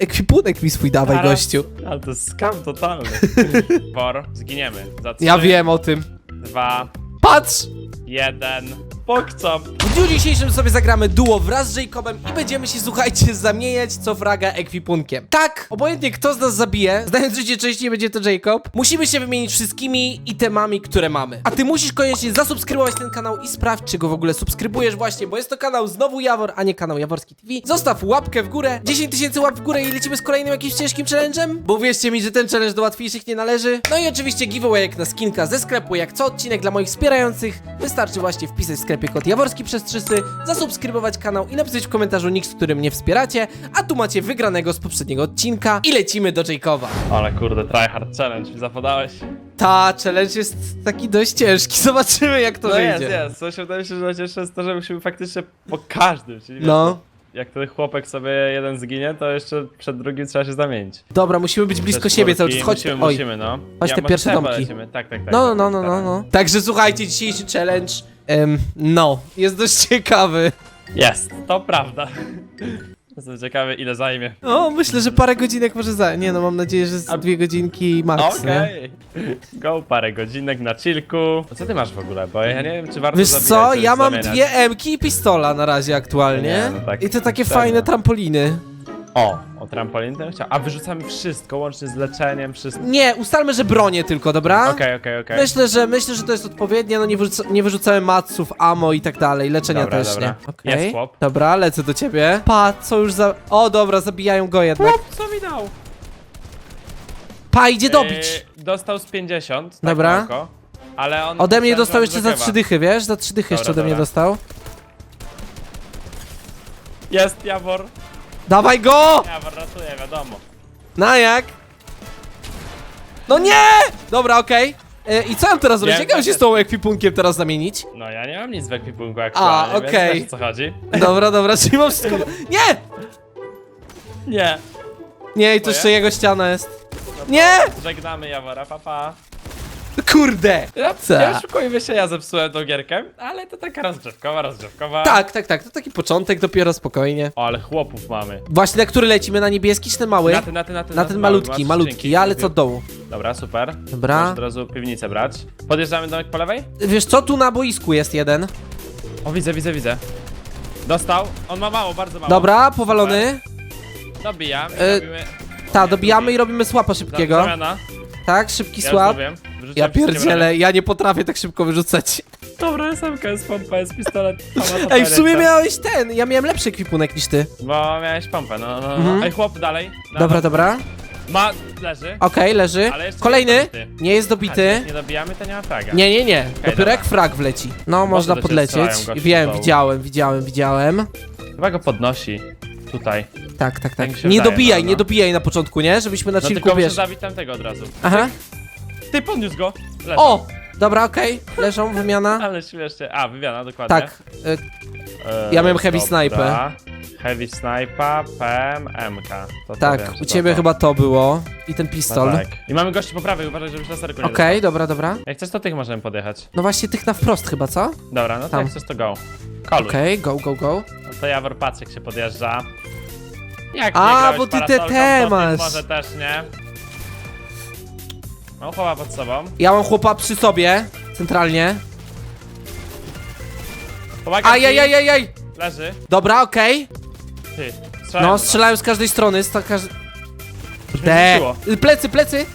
ekwipunek mi swój dawaj, Zaraz. gościu. Ale to jest skam totalny. Wor, zginiemy. Za trzy, Ja wiem o tym. dwa, Patrz! jeden. Pokcom. W dniu dzisiejszym sobie zagramy duo wraz z Jacobem i będziemy się, słuchajcie, zamieniać co fraga ekwipunkiem. Tak, obojętnie kto z nas zabije, znając życie częściej będzie to Jacob, musimy się wymienić wszystkimi itemami, które mamy. A ty musisz koniecznie zasubskrybować ten kanał i sprawdź, czy go w ogóle subskrybujesz właśnie, bo jest to kanał znowu Jawor, a nie kanał Jaworski TV. Zostaw łapkę w górę, 10 tysięcy łap w górę i lecimy z kolejnym jakimś ciężkim challenge'em, bo wierzcie mi, że ten challenge do łatwiejszych nie należy. No i oczywiście giveaway na skinka ze sklepu, jak co odcinek dla moich wspierających. Wystarczy właśnie wpisać w sklepie kod Jaworski przez 300, zasubskrybować kanał i napisać w komentarzu nick, z którym mnie wspieracie, a tu macie wygranego z poprzedniego odcinka i lecimy do Jacoba. Ale kurde, tryhard challenge zapodałeś. Ta challenge jest taki dość ciężki, zobaczymy jak to No wyjdzie. jest, jest. Co się wydaje się, że najcięższe jest to, że musimy faktycznie po każdym, czyli No. jak ten chłopek sobie jeden zginie, to jeszcze przed drugim trzeba się zamienić. Dobra, musimy być blisko Te siebie cały czwórki, czas. Chodź, musimy, oj. musimy, no. Chodź te pierwsze domki. Lecimy. Tak, tak, tak. No, tak, no, no, tak, no, tak. no. Także słuchajcie, dzisiejszy challenge, em, no, jest dość ciekawy. Jest, to prawda. Jestem ciekawy, ile zajmie. O, myślę, że parę godzinek może za... Nie no, mam nadzieję, że z A- dwie godzinki max, nie? Okej. Go parę godzinek na chillku. A co ty masz w ogóle? Bo ja nie wiem, czy warto Wiesz zabijać, co, czy ja mam zamieniać. dwie emki i pistola na razie aktualnie. Nie, no tak I te takie fajne trampoliny. O trampolin to bym chciał. A wyrzucamy wszystko, łącznie z leczeniem, wszystko. Nie, ustalmy, że bronię tylko, dobra? Okej, okej, okej. Myślę, że myślę, że to jest odpowiednie, no nie, wyrzuca, nie wyrzucamy maców, ammo i tak dalej, leczenia Dobra, też dobra. nie. Okej. Jest chłop. Dobra, lecę do ciebie. Pa, co już za... O, dobra, zabijają go jednak. Chłop, co mi dał? Pa, idzie dobić. Yy, dostał z 50. Tak Dobra. oko, ale on. Ode mnie dostał jeszcze za trzy dychy, wiesz? Za trzy dychy Dobra, jeszcze ode mnie dobra. dostał. Jest Jawor. Dawaj go! Jawor ratuje, wiadomo. Na jak? No nie! Dobra, okej. E, I co mam teraz zrobić? Jak ja mam się z tą ekwipunkiem teraz zamienić? No ja nie mam nic w ekwipunku aktualnie, A, więc okej. wiesz, o co chodzi. Dobra, dobra, czyli mam wszystko... Nie! Nie. Nie, i to Moje? jeszcze jego ściana jest. Nie! Żegnamy Jawora, papa. Kurde! Ja, ja oszukujmy się, ja zepsułem tą gierkę, ale to taka rozgrzewkowa, rozgrzewkowa. Tak, tak, tak, to taki początek dopiero, spokojnie. O, ale chłopów mamy. Właśnie, na który lecimy? Na niebieski czy ten mały? Na ten, na ten, na ten, Na ten malutki, malutki, skrzynki. ja lecę od dołu. Dobra, super. Dobra. Możesz od razu piwnicę brać. Podjeżdżamy domek po lewej? Wiesz co, tu na boisku jest jeden. O, widzę, widzę, widzę. Dostał. On ma mało, bardzo mało. Dobra, powalony. Dobijam. E, robimy... Ta, dobijamy i robimy słapa szybkiego. Zamiana. Tak, szybki Ja słab. Wyrzuciłem Ja wszystkie pierdzielę, ja nie potrafię tak szybko wyrzucać. Dobra, SMK, jest pompa, jest pistolet. Ej, w sumie toporek, miałeś ten, ja miałem lepszy ekwipunek niż ty. Bo miałeś pompę, no, no, no. Mhm. Ej, chłop dalej. Na- Dobra, dobra. Ma, leży. Okej, leży. Ale jeszcze Kolejny. nie jest dobity. Nie jest A, dobity. jak nie dobijamy, to nie ma fraga. Nie, nie, nie. Dopiero dobra. jak frag wleci. No, można do ciebie podlecieć. strzelają Wiem, dołu. widziałem, widziałem, widziałem. Chyba go podnosi. Tutaj. Tak, tak, Tak tak. mi się Nie wydaje, dobijaj, no, nie no. dobijaj na początku, nie? Żebyśmy na No tylko muszę wiesz. zabić tamtego od razu. Aha. Ty podniósł go! Leży. O! Dobra, okej. Leżą, wymiana. Ale śmiesznie. A, wywiana, dokładnie. Tak. y, E, ja miałem heavy dobra. sniper. Heavy sniper, PM, MK. To to Tak, wiem, że u ciebie to. chyba to było. I ten No pistol. tak. I mamy gości po prawej, uważaj, żebyś na serku nie Okej, dobra, dobra. dostał. Jak chcesz, to tych możemy podjechać. No właśnie tych na wprost chyba, co? Dobra, no to Tam. jak chcesz, to go. Koluj. Okej, go, go, go. No to Jawor, patrz jak się podjeżdża. Jak A, nie grałeś bo ty te parasolką, te to ty masz. Może też nie. Mam chłopa pod sobą. Ja mam chłopa przy sobie, centralnie. Pomagam ci. Ajajajajaj! Leży. Dobra, okej. Ty. Strzelałem No, do strzelałem z każdej strony, z ta każ... Już mnie De. rzuciło. Y, Plecy, plecy!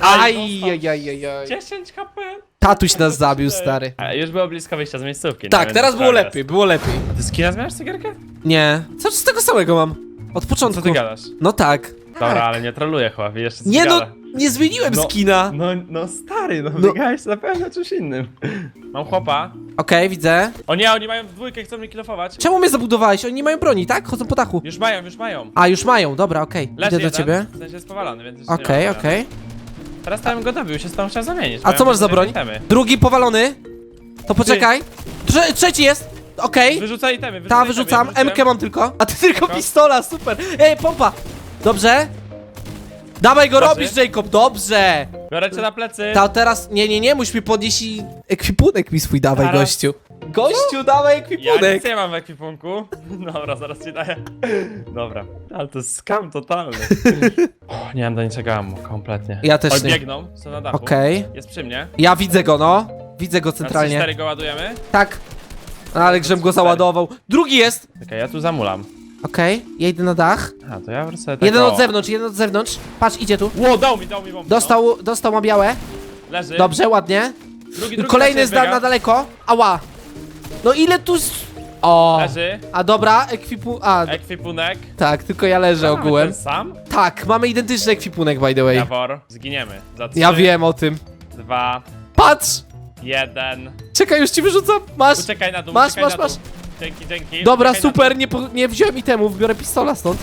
Aj, Ajajajajaj. 10 HP. Tatuś nas zabił, stary. A, już było blisko wyjścia z miejscówki. Tak, teraz było prawie lepiej, było lepiej. Ty skina zmieniasz cegierkę? Nie. Co z tego samego mam? Od Co początku. ty gadasz? No tak. Dobra, ale nie troluję chłopie, jeszcze Nie no, gada. Nie zmieniłem No. skina. No, no stary, no, No. no. biegałeś na pewno czymś innym. Mam chłopa. Okej, widzę. O nie, oni mają w dwójkę, chcą mnie kilofować. Czemu mnie zabudowałeś? Oni nie mają broni, tak? Chodzą po dachu. Już mają, już mają. A, już mają, dobra, okej. Leży Idę do jeden, ciebie. W sensie jest powalony, więc nie Okej, ma okej. Teraz tam go dobił, się z tą chciał zamienić. A Mają co masz za broń? Itemy. Drugi powalony. To poczekaj. Trze trzeci jest. Okej. Wyrzucaj itemy, wyrzucaj Ta, itemy, wyrzucam. wyrzuciłem. MK mam tylko. A ty tylko Tylko? pistola, super. Ej, pompa. Dobrze. Dawaj go Leży. robisz, Jacob, dobrze. Biorę cię na plecy. Ta teraz, nie, nie, nie, musisz mi podnieść i ekwipunek mi swój dawaj, Zaraz. gościu. Gościu, dawaj Ja ekwipunek. nic nie mam w ekwipunku. Dobra, zaraz ci daję. Dobra, ale to jest skam totalny. O, nie mam do niczego ammo, kompletnie. Ja też Oj, nie. biegną, są na dachu. Okej. Jest przy mnie. Ja widzę go, no. Widzę go centralnie. 4 go ładujemy. Tak. Ale Grzem go załadował. Drugi jest. Okej, ja tu zamulam. Okej, ja idę na dach. A, to ja wrócę tak Jeden o. od zewnątrz, jeden od zewnątrz. Patrz, idzie tu. Ło, dał mi, dał mi bombę. Dostał, dostał ma białe. No. Leży. Dobrze, ładnie. Drugi, drugi Kolejny ciebie na, daleko. Ała. No ile tu... s- O. Leży. A dobra, ekwipu... A, Ekwipunek. tak, tylko ja leżę Mamy ogółem. ten sam? Tak, mamy identyczny ekwipunek, by the way. Jawor. Zginiemy. Za trzy, Ja wiem o tym. dwa, Patrz! jeden. Czekaj, już ci wyrzucam. Masz. Uciekaj na dół, Masz, uciekaj masz, na masz. dół. Dzięki, dzięki. Dobra, Uciekaj na super, nie, po, nie wziąłem itemów, biorę pistola stąd.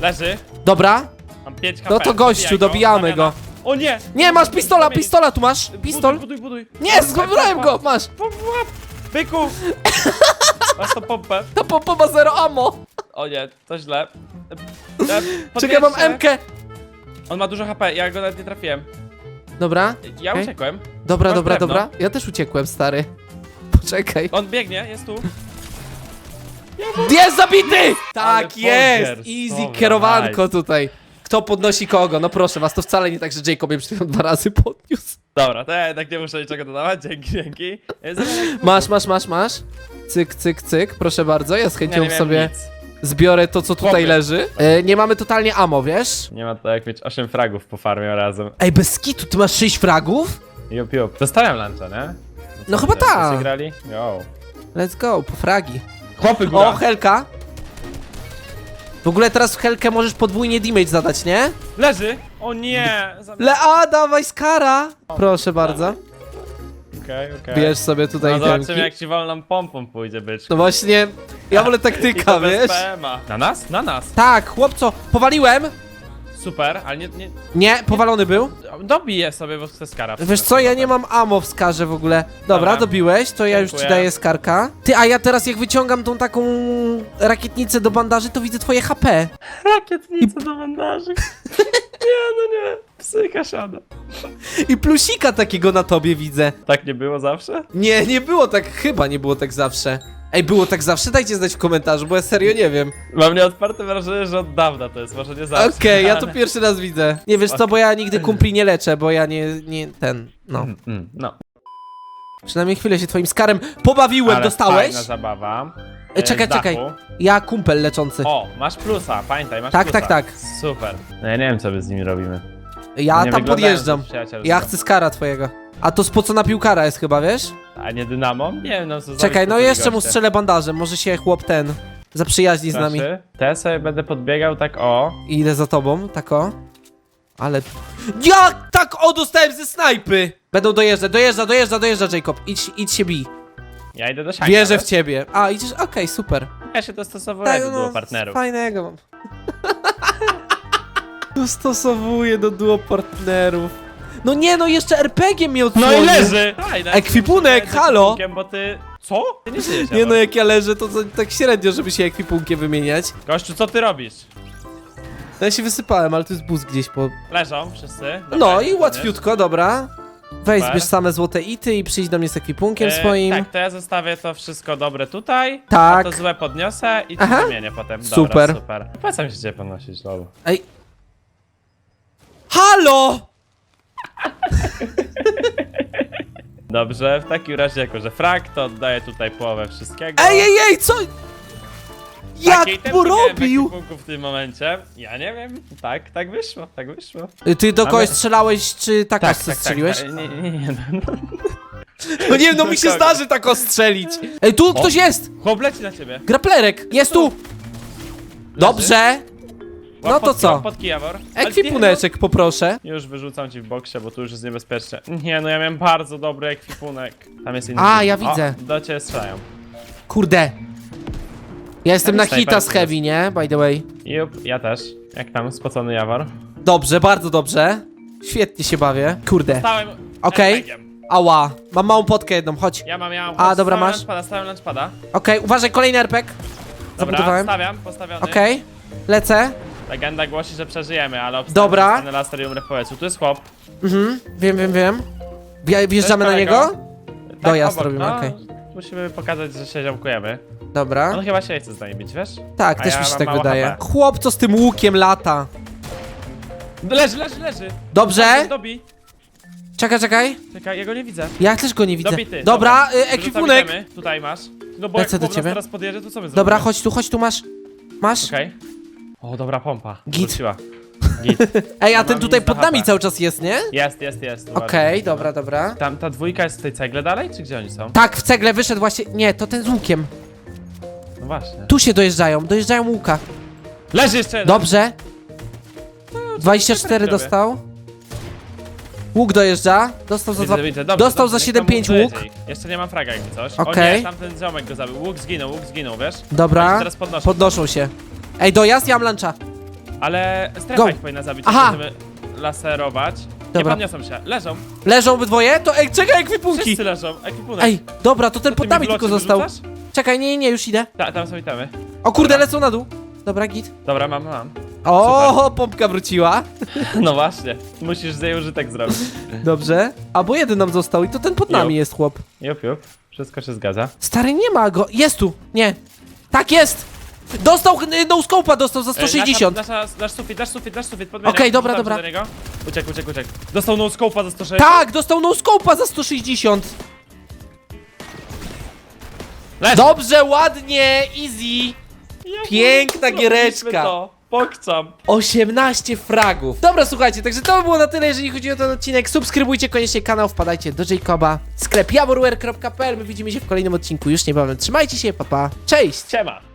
Leży. Dobra. Mam 5 HP. No to gościu, Dobijaj dobijamy go. O nie! Nie, masz pistola, pistola tu masz. Pistol. Buduj, buduj, buduj. Nie, zgubiłem go, masz. Łap, łap. Byku! Masz to pompę. Ta pompa zero ammo. O nie, to źle. E, e, Czekaj, mam. MK. On ma dużo HP, ja go nawet nie trafiłem. Dobra, Ja Okej. uciekłem. dobra, Masz dobra, drewno? dobra. Ja też uciekłem, stary. Poczekaj. On biegnie, jest tu. Jest zabity! Tak jest! Easy dobra, kierowanko nice. tutaj. Kto podnosi kogo? No proszę was, to wcale nie tak, że Jacob mnie przed chwilą dwa razy podniósł. Dobra, to ja jednak nie muszę niczego dodawać, dzięki, dzięki. Masz, masz, masz, masz. Cyk, cyk, cyk, proszę bardzo. Ja z chęcią nie miałem sobie nic. zbiorę to, co tutaj Chłopie. leży. E, nie mamy totalnie ammo, wiesz? Nie ma to jak mieć 8 fragów po farmie razem. Ej, bez kitu, ty masz 6 fragów? Jup, jup. Zostawiam luncha, nie? No chyba wszyscy tak. grali? Yo. Let's go, po fragi. Chłopy O, Helka. W ogóle teraz w Helkę możesz podwójnie damage zadać, nie? Leży! O nie! Zam- Lea, dawaj skara! Proszę bardzo. Okej, okej. Bierz sobie tutaj No itemki. zobaczymy jak ci wolną pompą pójdzie być. No właśnie, ja wolę I taktyka, to bez wiesz? PMA. Na nas? Na nas. Tak, chłopco, powaliłem. Super, ale nie, nie... Nie, powalony był. Dobiję sobie, bo chcę skara. Wiesz co, ja nie mam ammo w skarze w ogóle. Dobra, Dobra. dobiłeś, to ja już ci Dziękuję. daję skarka. Ty, a ja teraz jak wyciągam tą taką rakietnicę do bandaży, to widzę twoje HP. Rakietnicę do bandaży. nie, no nie. Psycha siada. I plusika takiego na tobie widzę. Tak nie było zawsze? Nie, nie było tak, chyba nie było tak zawsze. Ej, było tak zawsze? Dajcie znać w komentarzu, bo ja serio nie wiem. Mam nieodparte wrażenie, że od dawna to jest, może nie zawsze. Okej, ja to ale- pierwszy raz widzę. Nie wiesz co, bo ja nigdy kumpli nie leczę, bo ja nie, nie, ten, no. Mm, mm, no. Przynajmniej chwilę się twoim skarem pobawiłem, Ale dostałeś? Fajna zabawa. E, czekaj, z dachu. czekaj. Ja kumpel leczący. O, masz plusa, pamiętaj, masz Tak, plusa. tak, tak. Super. No ja nie wiem, co my z nimi robimy. Ja nie tam wyglądają podjeżdżam. Ja chcę skara twojego. A to spocona piłkara jest chyba, wiesz? A nie dynamo? Nie wiem, no co Czekaj, no zrobić, jeszcze mu strzelę bandażem, może się chłop ten zaprzyjaźni z nami. Znaczy, ja sobie będę podbiegał tak o. I idę za tobą, tako. Ale... Jak tak o, dostałem ze snajpy! Będą dojeżdżać, dojeżdża, dojeżdża, dojeżdża, Jacob. Idź, idź się bij. Ja idę do sianka. Wierzę w ciebie. A, idziesz, okej, super. Ja się dostosowuję do duo partnerów. Tak, Fajnego mam. Dostosowuję do duo partnerów. No nie, no jeszcze RPG mnie No odsłonił. i leży! Fajne. Ekwipunek, halo! ekwipunkiem, Bo ty... Co? Ty nie żyjesz, Nie no, jak ja leżę, to, tak średnio, żeby się ekwipunkiem wymieniać. Gościu, co ty robisz? No ja się wysypałem, ale to jest bus gdzieś po... Leżą wszyscy. Dobra, No i łatwiutko, dobra. Weź, Super. zbierz same złote ity i przyjdź do mnie z ekwipunkiem E, swoim. Tak, to ja zostawię to wszystko dobre tutaj. Tak. A to złe podniosę i ci Aha. wymienię potem. Dobra, Super. super. Mi się cię podnosić, lol? Ej. Halo! Dobrze, w takim razie jako, że frak, to oddaję tutaj połowę wszystkiego. Ej, ej, ej, co? Jak Takiej to tempy miałem robił? ekwipunku w tym momencie. Ja nie wiem. Tak, tak wyszło, tak wyszło. Ty do kogoś strzelałeś, czy tak, tak strzeliłeś? Tak, nie, nie, nie. No, no. No nie wiem, no mi się kogo? zdarzy tak ostrzelić. Ej, tu ktoś jest! Chłop leci na ciebie. Graplerek, jest tu! Dobrze, Łap No to co? łap. Ale ekwipuneczek poproszę. no, Już wyrzucam ci w boksie, bo tu już jest niebezpiecznie. Nie, no ja miałem bardzo dobry ekwipunek. Tam jest inny. A, ja widzę. O, do ciebie strzelają. Kurde. Ja jestem na hita z heavy, nie? By the way. Jup, ja też. Jak tam, spocony Jawor? Dobrze, bardzo dobrze. Świetnie się bawię. Kurde. Stałem Okej. Ała. Mam małą potkę jedną, chodź. Ja mam, ja mam. A, dobra, stałem masz. Lunchpada, stałem lunchpada. Okej, uważaj, kolejny RPG. Dobra, Zabudowałem. stawiam, postawiony. Okej. Lecę. Legenda głosi, że przeżyjemy, ale obstawiam, Dobra. że i umrę w powietrzu. Tu jest chłop. Mhm, wiem, wiem, wiem. Wja- Wjeżdżamy na kolego. niego? Tak, Dojazd obok, robimy, no. okej. Musimy pokazać, że się ziomkujemy. Dobra. On chyba się nie chce z nami bić, wiesz? Tak, A też ja mi się mam tak mało wydaje. HP. Chłop, co z tym łukiem lata? Leży, leży, leży! Dobrze? Dobi! Czekaj, czekaj. Czekaj, ja go nie widzę. Ja też go nie widzę. Dobity. Dobra, y, ekwipunek. itemy. Tutaj masz. No bo Lecę jak do chłop nas ciebie. teraz podjedzie, to co my zrobimy? Dobra, chodź tu, chodź tu, masz. Masz? Okej. O, dobra pompa. Git. Wróciła. Git. Ej, a Ja ten tutaj pod nami cały czas jest, nie? Jest, jest, jest. Okej, dobra, dobra. Tam ta dwójka jest w tej cegle dalej, czy gdzie oni są? Tak, w cegle wyszedł właśnie. Nie, to ten z łukiem. No właśnie. Tu się dojeżdżają, dojeżdżają łuka. Leży jeszcze jeden! Dobrze. 24 robię. dostał. Łuk dojeżdża. Dostał za Widzę, dwa. widzę. Dobrze, Dostał dobrze, za niech tam 7,5 dojedzie łuk. ich. Jeszcze nie mam fraga jakby coś. Okej. O nie, tamten ziomek go zabił. Łuk zginął, łuk zginął, wiesz? Oni Dobra. teraz podnoszą. Podnoszą się. Ej, dojazd, ja mam luncha. Ale Go. strefa ich powinna zabić, Aha. Możemy laserować. Nie Dobra. podniosą się. Leżą. Leżą obydwoje? To ej, czekaj, ekwipunki. Wszyscy leżą. Ekwipunek. Ej, dobra, to ten pod mi nami tylko został. Czekaj, nie, nie, nie, już idę. Ta, tam są itemy. O kurde, Dobra. lecą na dół. Dobra, git. Dobra, mam, mam. O, pompka wróciła. No właśnie. Musisz z jej użytek zrobić. Dobrze. Albo jeden nam został i to ten pod nami jest chłop. Jup, jup. Wszystko się zgadza. Stary, nie ma go. Jest tu. Nie. Tak jest. Dostał, y, no scope'a dostał za Ej, 160. Nasza, nasza, nasz sufit, nasz sufit, nasz sufit, podmieniam. Okej, dobra, Rzucam dobra. się Do niego. Uciekł, uciekł, uciekł. Dostał no scope'a za 160. Tak, dostał no scope'a za 160. Leży. Dobrze, ładnie, easy. Jak Piękna zrobiliśmy giereczka. to? Pokczam. 18 fragów. Dobra, słuchajcie, także to by było na tyle, jeżeli chodzi o ten odcinek. Subskrybujcie koniecznie kanał, wpadajcie do Jacoba. Sklep jaworware.pl. My widzimy się w kolejnym odcinku już niebawem. Trzymajcie się, papa. Cześć! Siema.